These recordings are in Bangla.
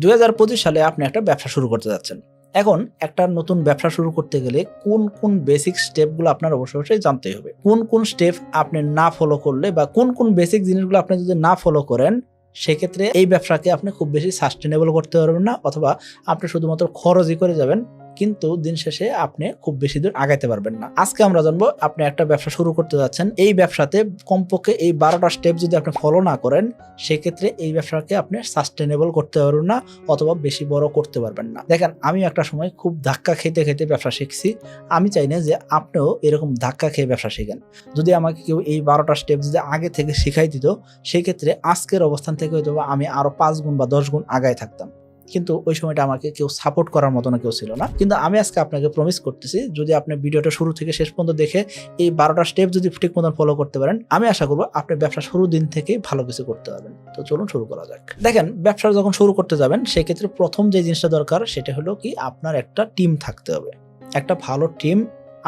দু হাজার পঁচিশ সালে আপনি একটা ব্যবসা শুরু করতে যাচ্ছেন। এখন একটা নতুন ব্যবসা শুরু করতে গেলে কোন কোন বেসিক স্টেপগুলো আপনার অবশ্যই অবশ্যই জানতেই হবে। কোন কোন স্টেপ আপনি না ফলো করলে বা কোন কোন বেসিক জিনিসগুলো আপনি যদি না ফলো করেন, সেক্ষেত্রে এই ব্যবসাকে আপনি খুব বেশি সাস্টেনেবল করতে পারবেন না অথবা আপনি শুধুমাত্র খরচই করে যাবেন। কিন্তু দিন শেষে আপনি খুব বেশি দূর আগাইতে পারবেন না। আজকে আমরা জানব আপনি একটা ব্যবসা শুরু করতে যাচ্ছেন, এই ব্যবসাতে কমপক্ষে এই বারোটা স্টেপ যদি আপনি ফলো না করেন, সেক্ষেত্রে এই ব্যবসাকে আপনি সাস্টেনেবল করতে পারবেন না অথবা বেশি বড় করতে পারবেন না। দেখেন, আমি একটা সময় খুব ধাক্কা খেতে খেতে ব্যবসা শিখছি। আমি চাই না যে আপনিও এরকম ধাক্কা খেয়ে ব্যবসা শিখেন। যদি আমাকে কেউ এই বারোটা স্টেপ যদি আগে থেকে শিখাই দিত, সেক্ষেত্রে আজকের অবস্থান থেকে হয়তো আমি আরও পাঁচ গুণ বা দশ গুণ আগায় থাকতাম। কিন্তু ওই সময়টা আমাকে কেউ সাপোর্ট করার মতো না কেউ ছিল না। কিন্তু আমি আজকে আপনাকে প্রমিস করতেছি, যদি আপনি ভিডিওটা শুরু থেকে শেষ পর্যন্ত দেখে এই বারোটা স্টেপ যদি ঠিক মতন ফলো করতে পারেন, আমি আশা করব আপনি ব্যবসা শুরু দিন থেকে ভালো কিছু করতে পারবেন। তো চলুন শুরু করা যাক। দেখেন, ব্যবসা যখন শুরু করতে যাবেন, সেক্ষেত্রে প্রথম যে জিনিসটা দরকার সেটা হলো কি আপনার একটা টিম থাকতে হবে। একটা ভালো টিম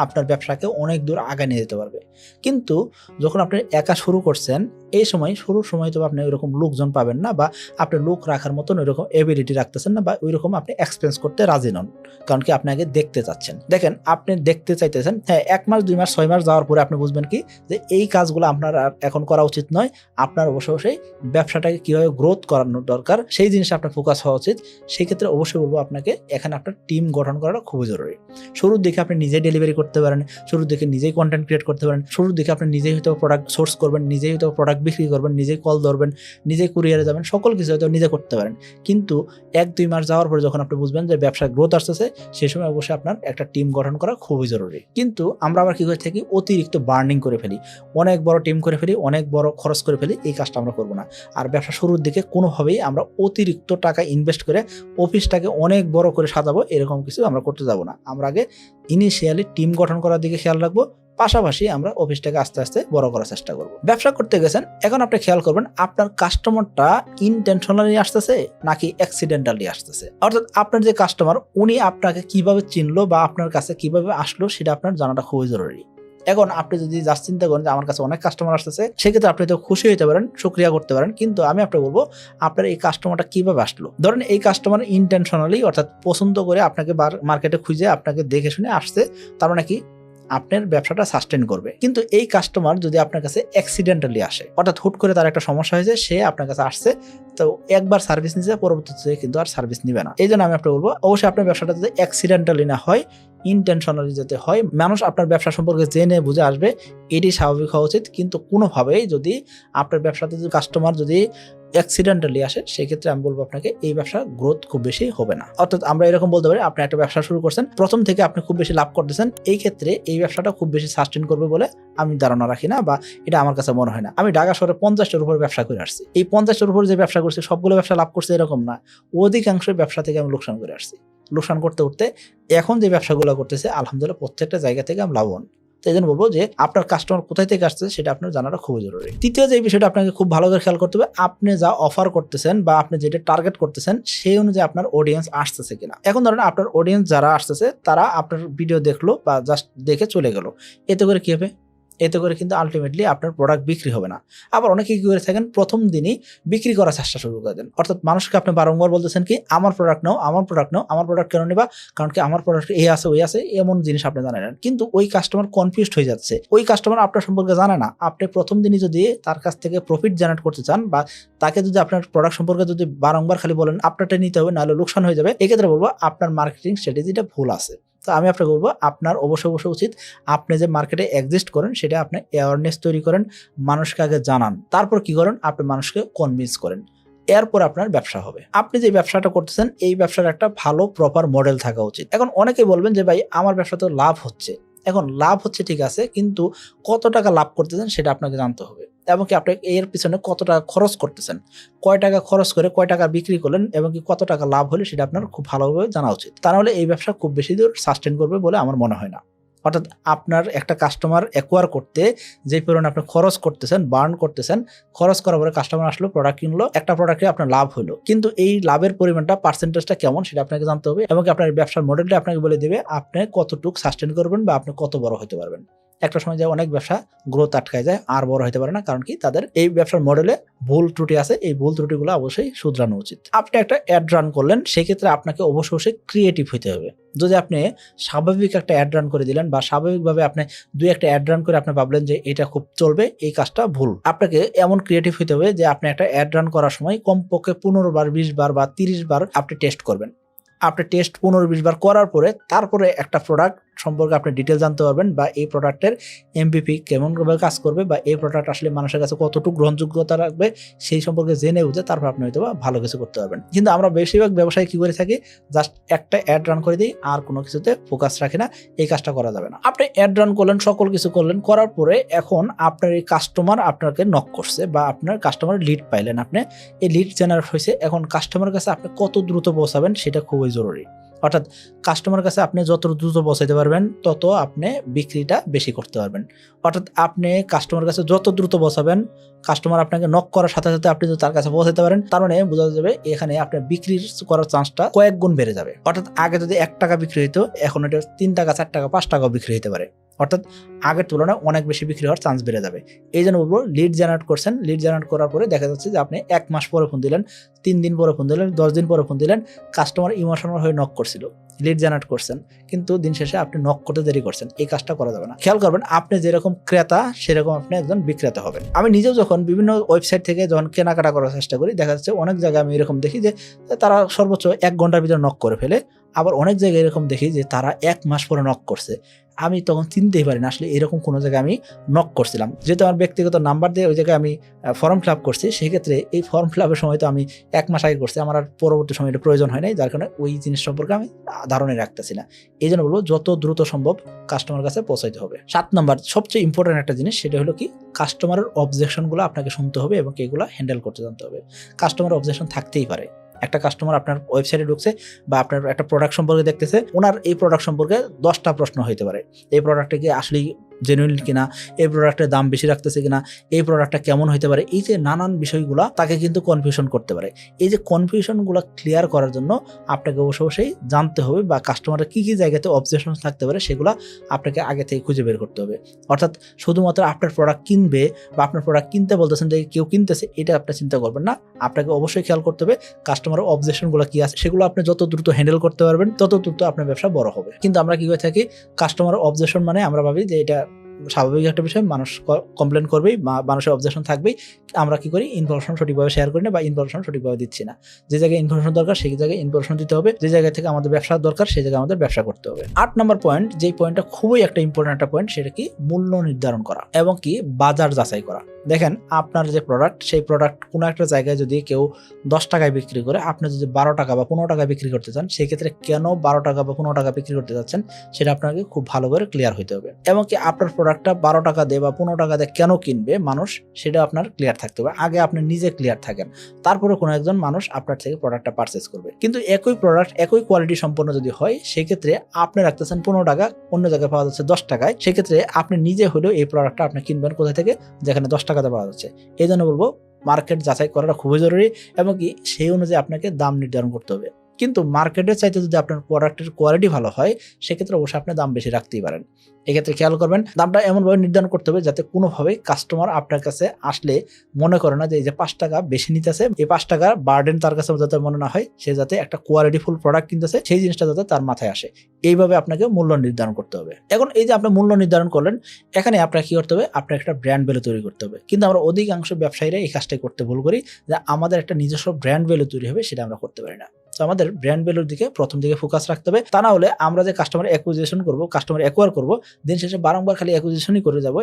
আপনার ব্যবসাকে অনেক দূর আগে নিয়ে যেতে পারবে। কিন্তু যখন আপনি একা শুরু করছেন, এই সময়, শুরুর সময় তো আপনি ওইরকম লোকজন পাবেন না বা আপনি লোক রাখার মতন ওইরকম এবিলিটি রাখতেছেন না বা ওইরকম আপনি এক্সপেন্স করতে রাজি নন। কারণ কি, আপনি আগে দেখতে চাচ্ছেন। দেখেন, আপনি দেখতে চাইতেছেন হ্যাঁ এক মাস, দুই মাস, ছয় মাস যাওয়ার পরে আপনি বুঝবেন কি, যে এই কাজগুলো আপনার আর এখন করা উচিত নয়। আপনার অবশ্যই অবশ্যই ব্যবসাটাকে কীভাবে গ্রোথ করানোর দরকার, সেই জিনিসে আপনার ফোকাস হওয়া উচিত। সেই ক্ষেত্রে অবশ্যই বলব আপনাকে, এখানে আপনার টিম গঠন করাটা খুবই জরুরি। শুরুর দিকে আপনি নিজে ডেলিভারি করতে পারেন, শুরুর দিকে নিজেই কন্টেন্ট ক্রিয়েট করতে পারেন, শুরুর দিকে আপনি নিজেই হয়তো প্রোডাক্ট সোর্স করবেন, নিজেই হয়তো প্রোডাক্ট বিক্রি করবেন, নিজেই কল ধরবেন, নিজেই কুরিয়ারে যাবেন, সকল কিছু হয়তো নিজে করতে পারেন। কিন্তু এক, দুই মাস যাওয়ার পরে যখন আপনি বুঝবেন যে ব্যবসায় গ্রোথ আসতেছে সেই সময় অবশ্যই আপনার একটা টিম গঠন করা খুবই জরুরি। কিন্তু আমরা আবার কী করে থাকি? অতিরিক্ত বার্নিং করে ফেলি। অনেক বড় টিম করে ফেলি, অনেক বড় খরচ করে ফেলি, এই কাজটা আমরা করব না। আর ব্যবসা শুরুর দিকে কোনোভাবেই আমরা অতিরিক্ত টাকা ইনভেস্ট করে অফিসটাকে অনেক বড় করে সাজাবো, এরকম কিছু আমরা করতে যাব না। আমরা আগে ইনিশিয়ালি টিম গঠন করার দিকে খেয়াল রাখব। পাশাপাশি আমরা অফিসটাকে আস্তে আস্তে বড় করার চেষ্টা করব। ব্যবসা করতে গেছেন, এখন আপনি খেয়াল করবেন আপনার কাস্টমারটা ইনটেনশনালি আসতেছে নাকি অ্যাক্সিডেন্টালি আসতেছে? অর্থাৎ আপনার যে কাস্টমার উনি আপনাকে কীভাবে চিনলো বা আপনার কাছে কীভাবে আসলো সেটা আপনার জানাটা খুবই জরুরি। এখন আপনি যদি জাস্ট চিন্তা করেন যে আমার কাছে অনেক কাস্টমার আসতেছে, সেক্ষেত্রে আপনি তো খুশি হতে পারেন, সুক্রিয়া করতে পারেন। কিন্তু আমি আপনাকে বলব, আপনার এই কাস্টমারটা কীভাবে আসলো? ধরেন এই কাস্টমার ইন্টেনশনালি অর্থাৎ পছন্দ করে আপনাকে মার্কেটে খুঁজে আপনাকে দেখে শুনে আসছে, তার মানে কি? আপনার ব্যবসাটা সাস্টেন করবে। কিন্তু এই কাস্টমার যদি আপনার কাছে অ্যাক্সিডেন্টালি আসে, অর্থাৎ হুট করে তার একটা সমস্যা হয়েছে, সে আপনার কাছে আসছে তো একবার সার্ভিস নিচ্ছে পরবর্তীতে কিন্তু আর সার্ভিস নিবে না। এই জন্য আমি আপনাকে বলব, অবশ্যই আপনার ব্যবসাটা যাতে অ্যাক্সিডেন্টালি না হয় ইন্টেনশনালি যাতে হয়, মানুষ আপনার ব্যবসা সম্পর্কে জেনে বুঝে আসবে, এটি স্বাভাবিক হওয়া উচিত। কিন্তু কোনোভাবেই যদি আপনার ব্যবসাতে যদি কাস্টমার যদি অ্যাক্সিডেন্টালি আসে, সেক্ষেত্রে আমি বলব আপনাকে, এই ব্যবসা গ্রোথ খুব বেশি হবে না। অর্থাৎ আমরা এরকম বলতে পারি, আপনি একটা ব্যবসা শুরু করছেন, প্রথম থেকে আপনি খুব বেশি লাভ করতেছেন, এই ক্ষেত্রে এই ব্যবসাটা খুব বেশি সাস্টেন করবে বলে আমি ধারণা রাখি না বা এটা আমার কাছে মনে হয় না। আমি ঢাকা শহরে পঞ্চাশটার উপর ব্যবসা করে আসছি। এই পঞ্চাশটার উপর যে ব্যবসা করছি, সবগুলো ব্যবসা লাভ করছে এরকম না। অধিকাংশ ব্যবসা থেকে আমি লোকসান করে আসছি। লোকসান করতে করতে এখন যে ব্যবসাগুলো করতেছে, আলহামদুলিল্লাহ প্রত্যেকটা জায়গা থেকে আমি লাভবান। তো এই জন্য বলব যে, আপনার কাস্টমার কোথায় থেকে আসছে সেটা আপনার জানাটা খুবই জরুরি। তৃতীয় যে বিষয়টা আপনাকে খুব ভালো করে খেয়াল করতে হবে, আপনি যা অফার করতেছেন বা আপনি যেটা টার্গেট করতেছেন, সেই অনুযায়ী আপনার অডিয়েন্স আসতেছে কিনা। এখন ধরেন আপনার অডিয়েন্স যারা আসতেছে, তারা আপনার ভিডিও দেখল বা জাস্ট দেখে চলে গেল। এতে করে কী হবে? এতে করে কিন্তু আলটিমেটলি আপনার প্রোডাক্ট বিক্রি হবে না। আবার অনেকে কি করে থাকেন? প্রথম দিনই বিক্রি করার চেষ্টা শুরু করে দেন। অর্থাৎ মানুষকে আপনি বারংবার বলতেছেন কি, আমার প্রোডাক্ট নাও, আমার প্রোডাক্ট নাও, আমার প্রোডাক্ট কেন নেবা? কারণ কি আমার প্রোডাক্ট এই আছে, ওই আছে, এমন জিনিস আপনি জানেন কিন্তু ওই কাস্টমার কনফিউজড হয়ে যাচ্ছে। ওই কাস্টমার আপনার সম্পর্কে জানে না। আপনি প্রথম দিনই যদি তার কাছ থেকে প্রফিট জেনারেট করতে চান বা তাকে যদি আপনার প্রোডাক্ট সম্পর্কে যদি বারংবার খালি বলেন, আপনারটা নিতে হবে, নাহলে লোকসান হয়ে যাবে, এক্ষেত্রে বলব আপনার মার্কেটিং স্ট্র্যাটেজিটা ভুল আছে। তো আমি আপনাকে বলব, আপনার অবশ্যই অবশ্যই উচিত। আপনি যে মার্কেটে এক্সিস্ট করেন, সেটা আপনি অ্যাওয়ারনেস তৈরি করেন, মানুষকে আগে জানান। তারপর কি করেন? আপনি মানুষকে কনভিন্স করেন। এরপর আপনার ব্যবসা হবে। আপনি যে ব্যবসাটা করতেছেন, এই ব্যবসার একটা ভালো প্রপার মডেল থাকা উচিত। এখন অনেকেই বলবেন যে, ভাই, আমার ব্যবসা তো লাভ হচ্ছে। এখন লাভ হচ্ছে ঠিক আছে, কিন্তু কত টাকা লাভ করতেছেন, সেটা আপনাকে জানতে হবে। এবং কি আপনি এর পিছনে কত টাকা খরচ করতেছেন? কয় টাকা খরচ করে কয় টাকা বিক্রি করলেন এবং কি কত টাকা লাভ হলে সেটা আপনার খুব ভালোভাবে জানা উচিত। তা নাহলে এই ব্যবসা খুব বেশি দূর সাস্টেন করবে বলে আমার মনে হয় না। অর্থাৎ আপনার একটা কাস্টমার অ্যাকোয়ার করতে যে পরিমাণে আপনি খরচ করতেছেন বার্ন করতেছেন, খরচ করার পরে কাস্টমার আসলো প্রোডাক্ট কিনলো, একটা প্রোডাক্টে আপনার লাভ হলো। কিন্তু এই লাভের পরিমাণটা পার্সেন্টেজটা কেমন সেটা আপনাকে জানতে হবে এবং আপনার ব্যবসার মডেলটা আপনাকে বলে দেবে আপনি কতটুকু সাস্টেন করবেন বা আপনি কত বড় হতে পারবেন। একটা সময় যায় অনেক ব্যবসা গ্রোথ আটকায় যায়, আর বড় হতে পারে না। কারণ কি? তাদের এই ব্যবসার মডেলে ভুল ত্রুটি আছে, এই ভুল ত্রুটিগুলো অবশ্যই শুধরানো উচিত। আপনি একটা অ্যাড রান করলেন, সেক্ষেত্রে আপনাকে অবশ্যই অবশ্যই ক্রিয়েটিভ হতে হবে। যদি আপনি স্বাভাবিক একটা অ্যাড রান করে দিলেন বা স্বাভাবিকভাবে আপনি দুই একটা অ্যাড রান করে আপনি ভাবলেন যে এটা খুব চলবে, এই কাজটা ভুল। আপনাকে এমন ক্রিয়েটিভ হতে হবে যে আপনি একটা অ্যাড রান করার সময় কমপক্ষে পনেরো বার, বিশ বার বা তিরিশ বার আপনি টেস্ট করবেন। আপনি টেস্ট পনেরো, বিশ বার করার পরে তারপরে একটা প্রোডাক্ট সম্পর্কে আপনি ডিটেল জানতে পারবেন বা এই প্রোডাক্টের এমপিপি কেমনভাবে কাজ করবে বা এই প্রোডাক্ট আসলে মানুষের কাছে কতটুকু গ্রহণযোগ্যতা রাখবে, সেই সম্পর্কে জেনে বুঝে তারপর আপনি হয়তো ভালো কিছু করতে পারবেন। কিন্তু আমরা বেশিরভাগ ব্যবসায় কী করে থাকি? জাস্ট একটা অ্যাড রান করে দিই, আর কোনো কিছুতে ফোকাস রাখি না, এই কাজটা করা যাবে না। আপনি অ্যাড রান করলেন, সকল কিছু করলেন, করার পরে এখন আপনার এই কাস্টমার আপনাকে নক করছে বা আপনার কাস্টমার লিড পাইলেন আপনি। এই লিড জেনারেট হয়েছে, এখন কাস্টমারের কাছে আপনি কত দ্রুত পৌঁছাবেন, সেটা খুবই জরুরি। অর্থাৎ কাস্টমার কাছে আপনি যত দ্রুত পৌঁছাইতে পারবেন, তত আপনি বিক্রিটা বেশি করতে পারবেন। অর্থাৎ আপনি কাস্টমার কাছে যত দ্রুত বসাবেন কাস্টমার আপনাকে নক করার সাথে সাথে আপনি তার কাছে পৌঁছাতে পারেন, তার মানে বোঝা যাবে এখানে আপনার বিক্রি করার চান্সটা কয়েক গুণ বেড়ে যাবে। অর্থাৎ আগে যদি এক টাকা বিক্রি হতো এখন এটা তিন টাকা, চার টাকা, পাঁচ টাকাও বিক্রি হতে পারে। অর্থাৎ আগের তুলনায় অনেক বেশি বিক্রি হওয়ার চান্স বেড়ে যাবে। এই জন্য বলব লিড জেনারেট করছেন লিড জেনারেট করার পরে দেখা যাচ্ছে যে আপনি এক মাস পরে ফোন দিলেন, তিন দিন পরে ফোন দিলেন, দশ দিন পরে ফোন দিলেন কাস্টমার ইমোশনাল হয়ে নক করছিল। লিড জেনারেট করছেন, কিন্তু দিন শেষে আপনি নক করতে দেরি করছেন, এই কাজটা করা যাবে না। খেয়াল করবেন, আপনি যেরকম ক্রেতা, সেরকম আপনি একজন বিক্রেতা হবেন। আমি নিজেও যখন বিভিন্ন ওয়েবসাইট থেকে যখন কেনাকাটা করার চেষ্টা করি, দেখা যাচ্ছে অনেক জায়গায় আমি এরকম দেখি যে, তারা সর্বোচ্চ এক ঘণ্টার ভিতরে নক করে ফেলে। আবার অনেক জায়গায় এরকম দেখি যে তারা এক মাস পরে নক করছে। আমি তখন চিনতেই পারি না আসলে এরকম কোনো জায়গায় আমি নক করছিলাম। যেহেতু আমার ব্যক্তিগত নাম্বার দিয়ে ওই জায়গায় আমি ফর্ম ফিল আপ করছি, সেক্ষেত্রে এই ফর্ম ফিল আপের সময় তো আমি এক মাস আগে করছি। আমার আর পরবর্তী সময় এটা প্রয়োজন হয় নাই, যার কারণে ওই জিনিস সম্পর্কে আমি ধারণে রাখতেছি না। এই জন্য বলব যত দ্রুত সম্ভব কাস্টমার কাছে পৌঁছাইতে হবে। সাত নম্বর সবচেয়ে ইম্পর্টেন্ট একটা জিনিস সেটা হলো কি কাস্টমারের অবজেকশনগুলো আপনাকে শুনতে হবে এবং এগুলো হ্যান্ডেল করতে জানতে হবে। কাস্টমার অবজেকশন থাকতেই পারে। একটা কাস্টমার আপনার ওয়েবসাইটে ঢুকছে বা আপনার একটা প্রোডাক্ট সম্পর্কে দেখতেছে, ওনার এই প্রোডাক্ট সম্পর্কে দশটা প্রশ্ন হইতে পারে। এই প্রোডাক্টটা কি আসলেই জেনুইন কিনা, এই প্রোডাক্টের দাম বেশি রাখতেছে কিনা, এই প্রোডাক্টটা কেমন হইতে পারে, এই যে নানান বিষয়গুলো তাকে কিন্তু কনফিউশন করতে পারে। এই যে কনফিউশনগুলো ক্লিয়ার করার জন্য আপনাকে অবশ্য অবশ্যই জানতে হবে বা কাস্টমারের কী কী জায়গাতে অবজেকশন থাকতে পারে সেগুলো আপনাকে আগে থেকে খুঁজে বের করতে হবে। অর্থাৎ শুধুমাত্র আপনার প্রোডাক্ট কিনবে বা আপনার প্রোডাক্ট কিনতে বলতেছেন যে কেউ কিনতেছে, এটা আপনি চিন্তা করবেন না। আপনাকে অবশ্যই খেয়াল করতে হবে কাস্টমারের অবজেকশনগুলো কী আছে, সেগুলো আপনি যত দ্রুত হ্যান্ডেল করতে পারবেন, তত দ্রুত আপনার ব্যবসা বড় হবে। কিন্তু আমরা কী হয়ে থাকি কাস্টমার অবজেকশন মানে আমরা ভাবি যে এটা স্বাভাবিক একটা বিষয়, মানুষ কমপ্লেন করবেই মানুষের অবজেকশন থাকবেই, আমরা কি করি? ইনফরমেশন সঠিকভাবে শেয়ার করি না বা ইনফরমেশন সঠিকভাবে দিচ্ছি না। যে জায়গায় ইনফরমেশন দরকার, সেই জায়গায় ইনফরমেশন দিতে হবে। যে জায়গা থেকে আমাদের ব্যবসা দরকার, সেই জায়গায় আমাদের ব্যবসা করতে হবে। আট নম্বর পয়েন্ট যেই পয়েন্টটা খুবই একটা ইম্পর্টেন্ট একটা পয়েন্ট সেটা কি? মূল্য নির্ধারণ করা এবং কি? বাজার যাচাই করা। দেখেন, আপনার যে প্রোডাক্ট সেই প্রোডাক্ট কোনো একটা জায়গায় যদি কেউ দশ টাকায় বিক্রি করে, আপনি যদি বারো টাকা বা পনেরো টাকা বিক্রি করতে চান, সেক্ষেত্রে কেন বারো টাকা বা পনেরো টাকা বিক্রি করতে যাচ্ছেন, সেটা আপনাকে খুব ভালো করে ক্লিয়ার হইতে হবে। এবং কি আপনার প্রোডাক্টটা বারো টাকা দিয়ে বা পনেরো টাকা দিয়ে কেন কিনবে মানুষ, সেটা আপনার ক্লিয়ার থাকতে হবে। আগে আপনি নিজে ক্লিয়ার থাকেন। তারপরে কোনো একজন মানুষ আপনার থেকে প্রোডাক্টটা পারচেস করবে। কিন্তু একই প্রোডাক্ট একই কোয়ালিটি সম্পন্ন যদি হয়, সেক্ষেত্রে আপনি রাখতেছেন পনেরো টাকা, অন্য জায়গায় পাওয়া যাচ্ছে দশ টাকায়, সেক্ষেত্রে আপনি নিজে হলেও এই প্রোডাক্টটা আপনি কিনবেন কোথা থেকে? যেখানে দশ টাকাতে পাওয়া যাচ্ছে। এই জন্য বলব মার্কেট যাচাই করাটা খুবই জরুরি এবং কি সেই অনুযায়ী আপনাকে দাম নির্ধারণ করতে হবে। কিন্তু মার্কেটের চাইতে যদি আপনার প্রোডাক্টের কোয়ালিটি ভালো হয়, সেক্ষেত্রে অবশ্যই আপনি দাম বেশি রাখতেই পারেন। এক্ষেত্রে খেয়াল করবেন, দামটা এমনভাবে নির্ধারণ করতে হবে যাতে কোনোভাবেই কাস্টমার আপনার কাছে আসলে মনে করে না যে এই যে পাঁচ টাকা বেশি নিতেছে, এই পাঁচ টাকার বার্ডেন তার কাছে যাতে মনে না হয়, সে যাতে একটা কোয়ালিটিফুল প্রোডাক্ট কিনতেছে, সেই জিনিসটা যাতে তার মাথায় আসে। এইভাবে আপনাকে মূল্য নির্ধারণ করতে হবে। এখন এই যে আপনি মূল্য নির্ধারণ করলেন, এখানে আপনার কি করতে হবে? আপনার একটা ব্র্যান্ড ভ্যালু তৈরি করতে হবে। কিন্তু আমরা অধিকাংশ ব্যবসায়ীরা এই কাজটাই করতে ভুল করি যে আমাদের একটা নিজস্ব ব্র্যান্ড ভ্যালু তৈরি হবে, সেটা আমরা করতে পারি না। তো আমাদের ব্র্যান্ড ভ্যালুর দিকে প্রথম দিকে ফোকাস রাখতে হবে। তা না হলে আমরা যে কাস্টমার অ্যাকুইজিশন করব কাস্টমার অ্যাকোয়ার করব, দিন শেষে বারংবার খালি অ্যাকুইজিশনই করে যাব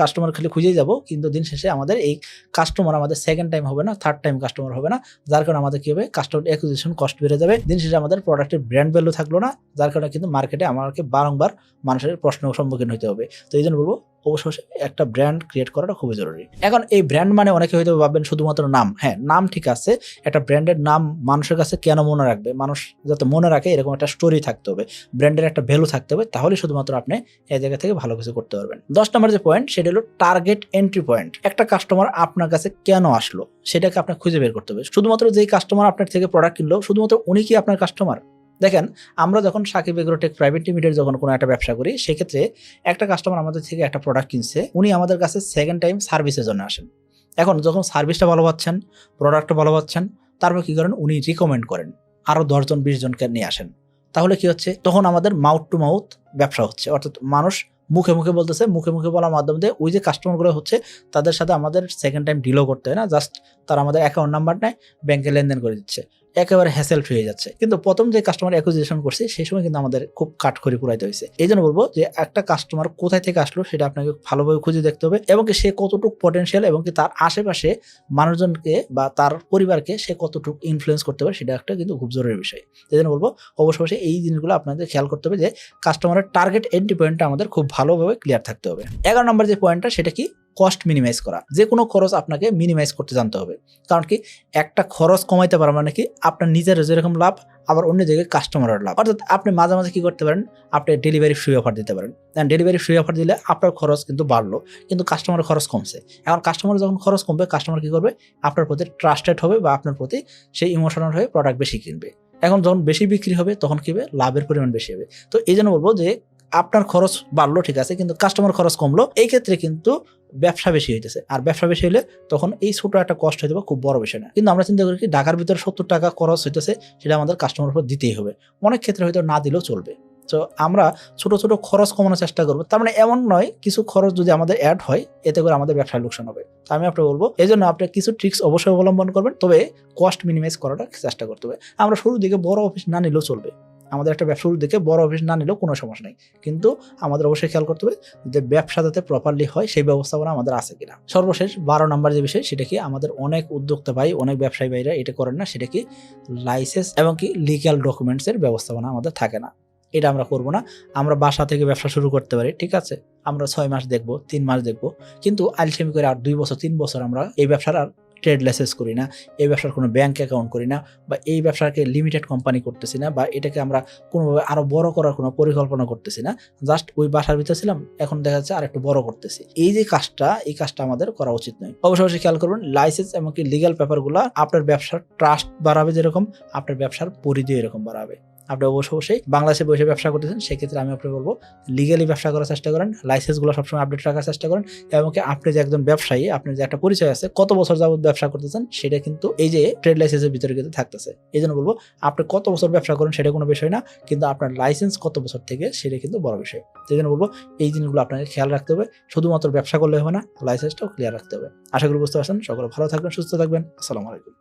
কাস্টমার খালি খুঁজেই যাব, কিন্তু দিন শেষে আমাদের এই কাস্টমার আমাদের সেকেন্ড টাইম হবে না থার্ড টাইম কাস্টমার হবে না। যার কারণে আমাদের কি হবে? কাস্টমার অ্যাকুইজিশন কস্ট বেড়ে যাবে। দিন শেষে আমাদের প্রোডাক্টের ব্র্যান্ড ভ্যালু থাকল না, যার কারণে কিন্তু মার্কেটে আমাকে বারংবার মানুষের প্রশ্নের সম্মুখীন হতে হবে। তো এই জন্য বলব অবশ্যই একটা ব্র্যান্ড ক্রিয়েট করাটা খুবই জরুরি। এখন এই ব্র্যান্ড মানে অনেকে হয়তো ভাববেন শুধুমাত্র নাম। হ্যাঁ নাম ঠিক আছে, একটা ব্র্যান্ডের নাম মানুষের কাছে কেন মনে রাখবে? মানুষ যাতে মনে রাখে এরকম একটা স্টোরি থাকতে হবে ব্র্যান্ডের একটা ভ্যালু থাকতে হবে তাহলে শুধুমাত্র আপনি এই জায়গা থেকে ভালো কিছু করতে পারবেন। দশ নম্বর যে পয়েন্ট সেটা হলো টার্গেট এন্ট্রি পয়েন্ট একটা কাস্টমার আপনার কাছে কেন আসলো? সেটাকে আপনার খুঁজে বের করতে হবে। শুধুমাত্র যেই কাস্টমার আপনার থেকে প্রোডাক্ট কিনলো, শুধুমাত্র উনি কি আপনার কাস্টমার দেখেন, আমরা যখন সাকিব এগ্রোটেক প্রাইভেট লিমিটেড যখন কোনো একটা ব্যবসা করি, সেক্ষেত্রে একটা কাস্টমার আমাদের থেকে একটা প্রোডাক্ট কিনছে, উনি আমাদের কাছে সেকেন্ড টাইম সার্ভিসের জন্য আসেন। এখন যখন সার্ভিসটা ভালো পাচ্ছেন প্রোডাক্টটা ভালো পাচ্ছেন, তারপর কী করেন? উনি রিকমেন্ড করেন। আরও দশজন, বিশ জনকে নিয়ে আসেন। তাহলে কি হচ্ছে? তখন আমাদের মাউথ টু মাউথ ব্যবসা হচ্ছে। অর্থাৎ মানুষ মুখে মুখে বলতেছে, মুখে মুখে বলার মাধ্যমে দিয়ে ওই যে কাস্টমারগুলো হচ্ছে, তাদের সাথে আমাদের সেকেন্ড টাইম ডিলও করতে হয় না। জাস্ট তারা আমাদের অ্যাকাউন্ট নাম্বার নেয় ব্যাংকে লেনদেন করে দিচ্ছে। একেবারে হ্যাসেল ফ্রি হয়ে যাচ্ছে। কিন্তু প্রথম যে কাস্টমার অ্যাকুইজিশন করছি সেই সময় কিন্তু আমাদের খুব কাট করে পুরাইতে হয়েছে। এই জন্য বলব যে, একটা কাস্টমার কোথায় থেকে আসলো, সেটা আপনাকে ভালোভাবে খুঁজে দেখতে হবে এবং সে কতটুকু পটেনশিয়াল এবং কি তার আশেপাশে মানুষজনকে বা তার পরিবারকে সে কতটুকু ইনফ্লুয়েন্স করতে পারে, সেটা একটা কিন্তু খুব জরুরি বিষয়। এই জন্য বলব অবশ্য অবশ্যই এই জিনিসগুলো আপনাদের খেয়াল করতে হবে যে কাস্টমারের টার্গেট এন্ট্রি পয়েন্টটা আমাদের খুব ভালোভাবে ক্লিয়ার থাকতে হবে। এগারো নম্বর যে পয়েন্টটা সেটা কি? কস্ট মিনিমাইজ করা। যে কোনো খরচ আপনাকে মিনিমাইজ করতে জানতে হবে। কারণ কি, একটা খরচ কমাইতে পারা মানে কি, আপনার নিজের যেরকম লাভ, আবার অন্য জায়গায় কাস্টমারের লাভ। অর্থাৎ আপনি মাঝে মাঝে কি করতে পারেন, আপনি ডেলিভারি ফ্রি অফার দিতে পারেন। ডেলিভারি ফ্রি অফার দিলে আপনার খরচ কিন্তু বাড়লো, কিন্তু কাস্টমারের খরচ কমছে। এখন কাস্টমার যখন খরচ কমবে কাস্টমার কি করবে? আপনার প্রতি ট্রাস্টেড হবে বা আপনার প্রতি সেই ইমোশনাল হয়ে প্রোডাক্ট বেশি কিনবে। এখন যখন বেশি বিক্রি হবে, তখন কি হবে? লাভের পরিমাণ বেশি হবে। তো এই জন্য বলব যে আপনার খরচ বাড়লো, ঠিক আছে, কিন্তু কাস্টমার খরচ কমলো, এই ক্ষেত্রে কিন্তু ব্যবসা বেশি হইতেছে। আর ব্যবসা বেশি হলে তখন এই ছোট একটা কষ্ট হইতে খুব বড় বিষয় না। কিন্তু আমরা চিন্তা করি কি, ঢাকার ভিতরে সত্তর টাকা খরচ হইতেছে, সেটা আমাদের কাস্টমার উপর দিতেই হবে। অনেক ক্ষেত্রে হয়তো না দিলেও চলবে। তো আমরা ছোট ছোট খরচ কমানোর চেষ্টা করব। তার মানে এমন নয়, কিছু খরচ যদি আমাদের অ্যাড হয়, এতে করে আমাদের ব্যবসায় লোকসান হবে। তো আমি আপনাকে বলব এই জন্য আপনি কিছু ট্রিক্স অবশ্যই অবলম্বন করবেন, তবে কস্ট মিনিমাইজ করাটা চেষ্টা করতে হবে। আমরা শুরুর দিকে বড় অফিস না নিলেও চলবে। আমাদের একটা ব্যবসা শুরুর দিকে বড় অফিস না নিলেও কোনো সমস্যা নেই। কিন্তু আমাদের অবশ্যই খেয়াল করতে হবে যে ব্যবসা যাতে প্রপারলি হয় সেই ব্যবস্থাপনা আমাদের আছে কিনা। সর্বশেষ বারো নম্বর যে বিষয়, সেটা কি আমাদের অনেক উদ্যোক্তা ভাই, অনেক ব্যবসায়ী ভাইরা এটা করেন না, সেটা কি লাইসেন্স এবং কি লিগ্যাল ডকুমেন্টসের ব্যবস্থাপনা আমাদের থাকে না। এটা আমরা করব না। আমরা বাসা থেকে ব্যবসা শুরু করতে পারি, ঠিক আছে? আমরা ছয় মাস দেখব, তিন মাস দেখব। কিন্তু আলসেমি করে আর দুই বছর, তিন বছর আমরা এই ব্যবসার আর ট্রেড লাইসেন্স করি না, এই ব্যবসার কোনো ব্যাংক অ্যাকাউন্ট করি না বা এই ব্যবসাকে লিমিটেড কোম্পানি করতেছি না বা এটাকে আমরা কোনোভাবে আরও বড় করার কোনো পরিকল্পনা করতেছি না। জাস্ট ওই বাসার ভিতরে ছিলাম, এখন দেখা যাচ্ছে আর একটু বড় করতেছি। এই যে কাজটা, এই কাজটা আমাদের করা উচিত নয়। অবশ্যই অবশ্যই খেয়াল করবেন লাইসেন্স এমনকি লিগাল পেপারগুলো আপনার ব্যবসার ট্রাস্ট বাড়াবে যেরকম, আপনার ব্যবসার পরিধি এরকম বাড়াবে। আপনি অবশ্যই অবশ্যই বাংলাদেশে বসে ব্যবসা করতেছেন, সেক্ষেত্রে আমি আপনাকে বলব লিগালি ব্যবসা করার চেষ্টা করেন লাইসেন্সগুলো সবসময় আপডেট রাখার চেষ্টা করেন, এবং আপনি যে একজন ব্যবসায়ী, আপনার যে একটা পরিচয় আছে, কত বছর যাবত ব্যবসা করতেছেন, সেটা কিন্তু এই যে ট্রেড লাইসেন্সের ভিতরে কিন্তু থাকতেছে। এই জন্য বলব, আপনি কত বছর ব্যবসা করেন সেটা কোনো বিষয় না, কিন্তু আপনার লাইসেন্স কত বছর থেকে, সেটা কিন্তু বড় বিষয়। সেই জন্য বলব, এই জিনিসগুলো আপনাকে খেয়াল রাখতে হবে, শুধুমাত্র ব্যবসা করলে হবে না লাইসেন্সটাও ক্লিয়ার রাখতে হবে। আশা করি বুঝতে পারছেন, সকলে ভালো থাকবেন, সুস্থ থাকবেন, আসসালামু আলাইকুম।